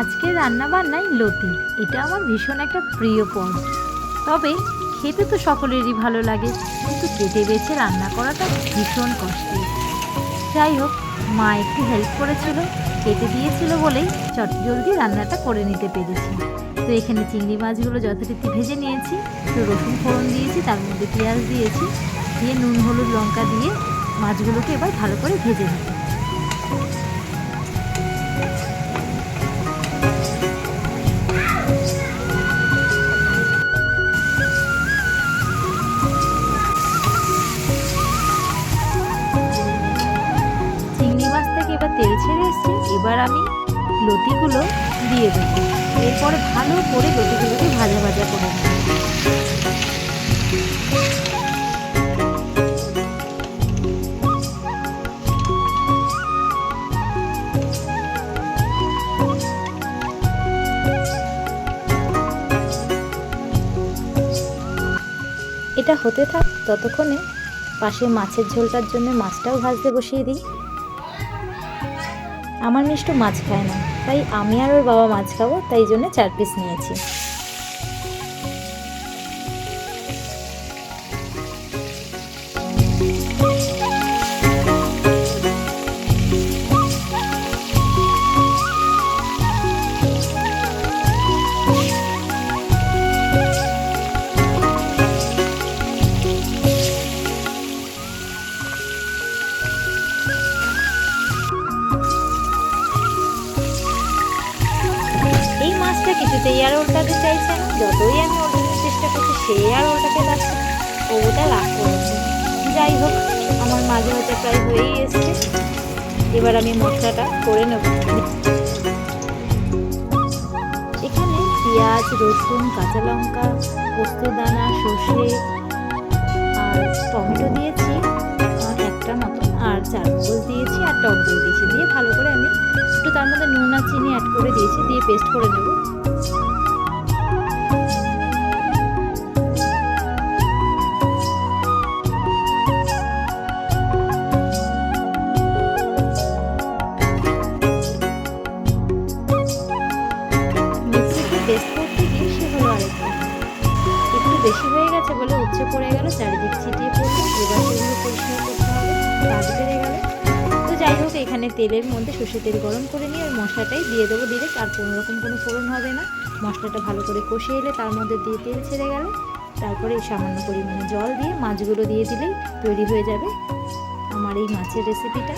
আজকের রান্না বান্নায় লতি। এটা আমার ভীষণ একটা প্রিয় পদ। তবে খেতে তো সকলেরই ভালো লাগে, কিন্তু কেটে বেছে রান্না করাটা ভীষণ কষ্টের। যাই হোক, মা একটু হেল্প করেছিল, কেটে দিয়েছিল বলেই চট জলদি রান্নাটা করে নিতে পেরেছি। তো এখানে চিংড়ি মাছগুলো যথারীতি ভেজে নিয়েছি তো রসুন ফোড়ন দিয়েছি, তার মধ্যে পেঁয়াজ দিয়েছি, দিয়ে নুন, হলুদ, লঙ্কা দিয়ে মাছগুলোকে এবার ভালো করে ভেজে নেব। তেল ছেড়ে এসছে এবার আমি লতিগুলো দিয়ে দেবো। এরপরে ভালো করে লতিগুলোকে ভাজা ভাজা করে এটা হতে থাক, ততক্ষণে পাশে মাছের ঝোলটার জন্য মাছটাও ভাজতে বসিয়ে দিই। আমার মিষ্ট মাছ খায় না। তাই আমি আর ওর বাবা মাছ খাব, তাই জন্য চার পিস নিয়েছি। এই কিছুতেই আর ওল্টাতে চাইছে যতই আমি ওল্টানোর চেষ্টা করছি সে আর ওল্টাতে পারছে না। ওটা রাগ করেছে। যাই হোক আমার মাঝে মাঝে প্রায় হয়েই এসছে। এবার আমি মশলাটা করে নেব। এখানে পেঁয়াজ রসুন কাঁচা লঙ্কা পোস্তদানা সর্ষে আর টমেটো দিয়েছি। আহ, একটা মতন তার মধ্যে নুন আর চিনি অ্যাড করে দিয়েছি, দিয়ে পেস্ট করে নেব। পেস্ট বেশি হয়ে গেছে বলে উচ্ছে পড়ে গেল, চারিদিক ছিটিয়ে পড়ল, এবার এখানে তেলের মধ্যে সর্ষে তেল গরম করে নিয়ে আর মশলাটাই দিয়ে দেবো ডিরেক্ট আর কোনো রকম কোনো ফোড়ন হবে না। মশলাটা ভালো করে কষিয়ে এলে তার মধ্যে দিয়ে তেল ছেড়ে গেলে। তারপরে সামান্য পরিমাণে জল দিয়ে মাছগুলো দিয়ে দিলেই তৈরি হয়ে যাবে আমার এই মাছের রেসিপিটা